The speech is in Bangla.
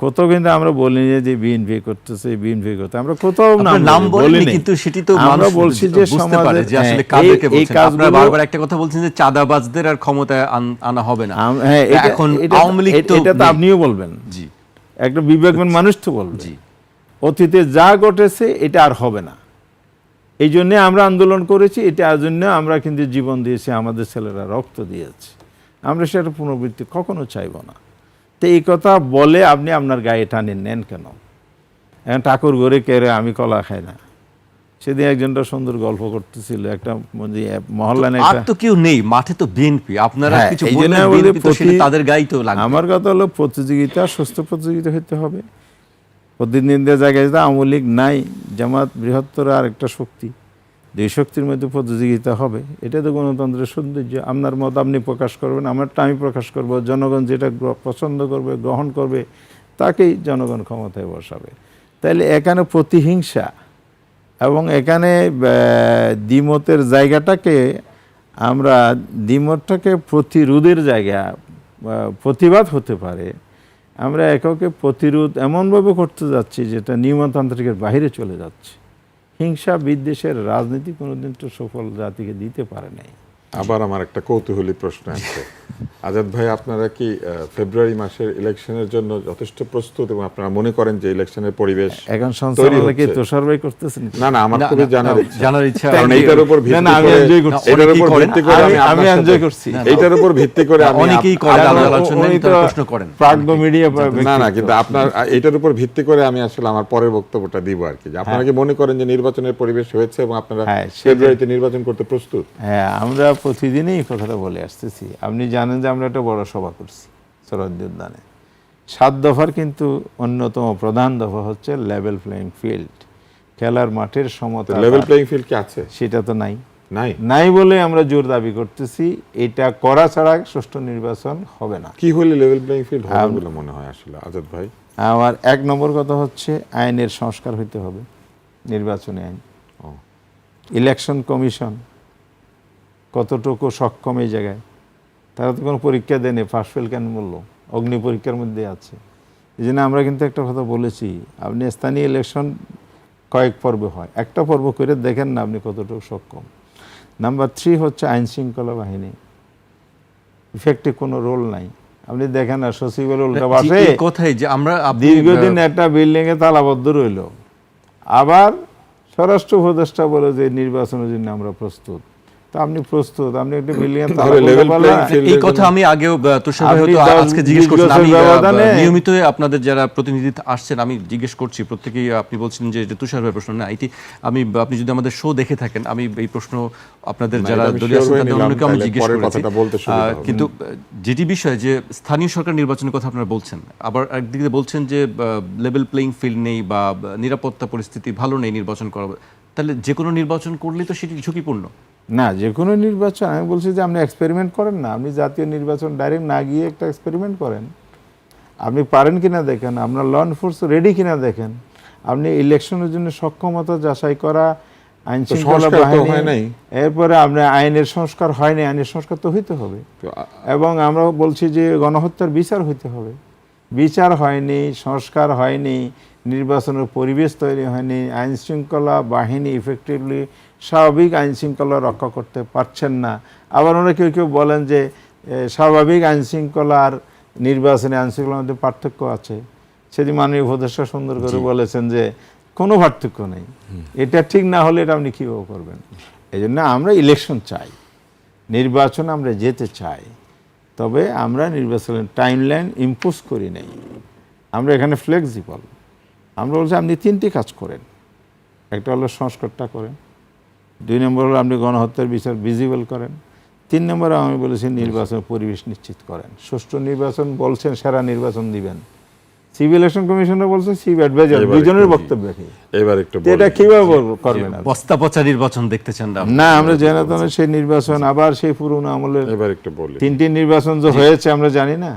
কোথাও কিন্তু আমরা বলিনি যে বিএনপি করতেছে বিএনপি করতে। আমরা কোথাও নাম বলিনি। কিন্তু সেটি তো আমরা বলছি যে সমাজে যে আসলে হ্যাঁ, কাদেরকে এই বলছেন। আপনারা বারবার একটা কথা বলছেন যে চাঁদাবাজদের আর ক্ষমতায় আনা হবে না। হ্যাঁ, এখন আওয়ামী লীগ তো এটা তো আপনিও বলবেন। জি। একটা বিবেকবান মানুষ তো বলবে। জি। অতীতে যা ঘটেছে এটা আর হবে না। এই জন্য আমরা আন্দোলন করেছি এটার জন্য আমরা কিন্তু জীবন দিয়েছি আমাদের ছেলেরা রক্ত দিয়েছে। আমরা সেটা পুনরাবৃত্তি কখনো চাইব না। তো এই কথা বলে আপনি আপনার গায়ে টানে নেন কেন? এখন ঠাকুর ঘরে কেড়ে আমি কলা খাই না। সেদিন একজনটা সুন্দর গল্প করতেছিল একটা মহল্লা আর তো কেউ নেই মাঠে তো বিএনপি। আপনারা হ্যাঁ, কিছু তাদের গাই তো আমার কথা হলো প্রতিযোগিতা সুস্থ প্রতিযোগিতা হতে হবে। প্রতিদ্বন্দ্বীর জায়গায় যদি আওয়ামী লীগ নাই জামাত বৃহত্তর আর একটা শক্তি। দুই শক্তির মধ্যে প্রতিযোগিতা হবে। এটা তো গণতন্ত্রের সৌন্দর্য। আপনার মত আপনি প্রকাশ করবেন, আমারটা আমি প্রকাশ করব। জনগণ যেটা পছন্দ করবে, গ্রহণ করবে, তাকেই জনগণ ক্ষমতায় বসাবে। তাইলে এখানে প্রতিহিংসা এবং এখানে দ্বিমতের জায়গাটাকে আমরা, দ্বিমতটাকে প্রতিরোধের জায়গা প্রতিবাদ হতে পারে। আমরা এককে প্রতিরোধ এমনভাবে করতে যাচ্ছি যেটা নিয়মতান্ত্রিকের বাইরে চলে যাচ্ছে। হিংসা বিদ্বেষের রাজনীতি কোনোদিন তো সফল জাতিকে দিতে পারে নাই। আবার আমার একটা কৌতূহলী প্রশ্ন আছে। আজাদ ভাই আপনারা কি ফেব্রুয়ারি মাসের ইলেকশনের জন্য যথেষ্ট প্রস্তুত এবং আপনারা মনে করেন যে ইলেকশনের পরিবেশ এখন সঞ্চালনা কি হচ্ছে? তুষার ভাই করতেছেন? না না আমার না, খুবই জানার ইচ্ছা। জানার ইচ্ছা কারণ এইটার উপর ভিত্তি না, আমি করে enjoy করছি। এটার উপর ভিত্তি করে আমি- আমি সাথে- করছি। এইটার উপর ভিত্তি করে আমি অনেকেই করে উনি তারা তো প্রশ্ন করেন। প্রাজ্ঞ মিডিয়া না না কিন্তু আপনার এটার উপর ভিত্তি করে আমি আসলে আমার পরের বক্তব্যটা দিব আর কি। যে আপনারা কি মনে করেন যে নির্বাচনের পরিবেশ হয়েছে এবং আপনারা হ্যাঁ, ফেব্রুয়ারিতে নির্বাচন করতে প্রস্তুত? হ্যাঁ আমরা প্রতিদিনই কথাটা বলে আসতেছি। আপনি জানেন যে আমরা একটা বড় সভা করছি সরদ্দি উদ্যানে সাত দফার কিন্তু অন্যতম প্রধান দফা হচ্ছে লেভেল প্লেইং ফিল্ড খেলার মাঠের সমতা লেভেল প্লেইং ফিল্ড কি আছে? সেটা তো নাই। নাই? নাই বলে আমরা জোর দাবি করতেছি এটা করা ছাড়া সুষ্ঠু নির্বাচন হবে না। কি হলে লেভেল প্লেইং ফিল্ড হবে বলে মনে হয় আসলে আজাদ ভাই? আমার এক নম্বর কথা হচ্ছে আইনের সংস্কার হইতে হবে নির্বাচনী আইন। ইলেকশন কমিশন কতটুকু সক্ষম এই জায়গায়? তারা তো কোনো পরীক্ষা দেয়নি ফার্স্ট ফেল কেন বলল? অগ্নি পরীক্ষার মধ্যে আছে। এই জন্য আমরা কিন্তু একটা কথা বলেছি আপনি স্থানীয় ইলেকশন কয়েক পর্বে হয়। একটা পর্ব করে দেখেন না আপনি কতটুকু সক্ষম। নাম্বার থ্রি হচ্ছে আইন শৃঙ্খলা বাহিনী। ইফেক্টিভ কোনো রোল নাই। আপনি দেখেন না উল্টা পাশে কথাই যে আমরা দীর্ঘদিন একটা বিল্ডিং এ তালাবদ্ধ রইল। আবার স্বরাষ্ট্র উপদেষ্টা বলে যে নির্বাচনের জন্য আমরা প্রস্তুত। তা আপনি প্রস্তুত আপনি একটা field- এই কথা আমি আগেও তুষার ভাই হয়তো আজকে জিজ্ঞেস আমি নিয়মিত আপনাদের যারা প্রতিনিধি আসছেন আমি জিজ্ঞেস করছি প্রত্যেকেই আপনি বলছেন যে যে তুষার ভাই প্রশ্ন। না এটি আমি আপনি যদি আমাদের শো দেখে থাকেন আমি এই প্রশ্ন আপনাদের যারা দলীয় আছেন তাদের অন্যকে আমি জিজ্ঞেস করেছি। কথাটা বলতে সুবিধা আহ, কিন্তু যেটি বিষয় যে স্থানীয় সরকার নির্বাচনের কথা আপনারা বলছেন আবার একদিকে বলছেন যে লেভেল প্লেইং ফিল্ড নেই বা নিরাপত্তা পরিস্থিতি ভালো নেই নির্বাচন করা তাহলে যে কোনো নির্বাচন করলেই তো সেটি ঝুঁকিপূর্ণ। না যে কোনো নির্বাচন আমি বলছি যে আপনি এক্সপেরিমেন্ট করেন না আপনি জাতীয় নির্বাচন ডাইরেক্ট না গিয়ে একটা এক্সপেরিমেন্ট করেন। আপনি পারেন কিনা দেখেন আপনার ল এনফোর্স রেডি কিনা দেখেন। আপনি ইলেকশনের জন্য সক্ষমতা যাচাই করা আইন শৃঙ্খলা হয় বাহিনী। এরপরে আপনি আইনের সংস্কার হয়নি আইনের সংস্কার তো হইতে হবে। এবং আমরা বলছি যে গণহত্যার বিচার হইতে হবে। বিচার হয়নি সংস্কার হয়নি নির্বাচনের পরিবেশ তৈরি হয়নি আইন শৃঙ্খলা বাহিনী ইফেক্টিভলি স্বাভাবিক আইন শৃঙ্খলা রক্ষা করতে পারছেন না। আবার ওরা কেউ কেউ বলেন যে স্বাভাবিক আইন শৃঙ্খলার নির্বাচনে আইন শৃঙ্খলার মধ্যে পার্থক্য আছে। সেদিন মাননীয় উপদেষ্টা সুন্দর করে বলেছেন যে কোনো পার্থক্য নেই। এটা ঠিক না হলে এটা আপনি কীভাবে করবেন? এই জন্য আমরা ইলেকশন চাই। নির্বাচন আমরা যেতে চাই। তবে আমরা নির্বাচনের টাইমলাইন ইম্পোজ করি নাই। আমরা এখানে ফ্লেক্সিবল আমরা বলছি আপনি তিনটি কাজ করেন। একটা হলো সংস্কারটা করেন। দুই নম্বর হলো আপনি গণহত্যার বিচার ভিজিবল করেন। তিন নম্বরে আমি বলেছি নির্বাচন পরিবেশ নিশ্চিত করেন। সুষ্ঠু নির্বাচন বলছেন সেরা নির্বাচন দিবেন। সিভিল ইলেকশন কমিশনার বলছে চিফ অ্যাডভাইজার দুজনের বক্তব্য কি এবার একটু এটা কীভাবে করবেন বস্তা পচা নির্বাচন দেখতে চান না না আমরা জেনাতনের সেই নির্বাচন আবার সেই পুরনো আমলের এবার একটু বলি। তিনটি নির্বাচন যে হয়েছে আমরা জানি না।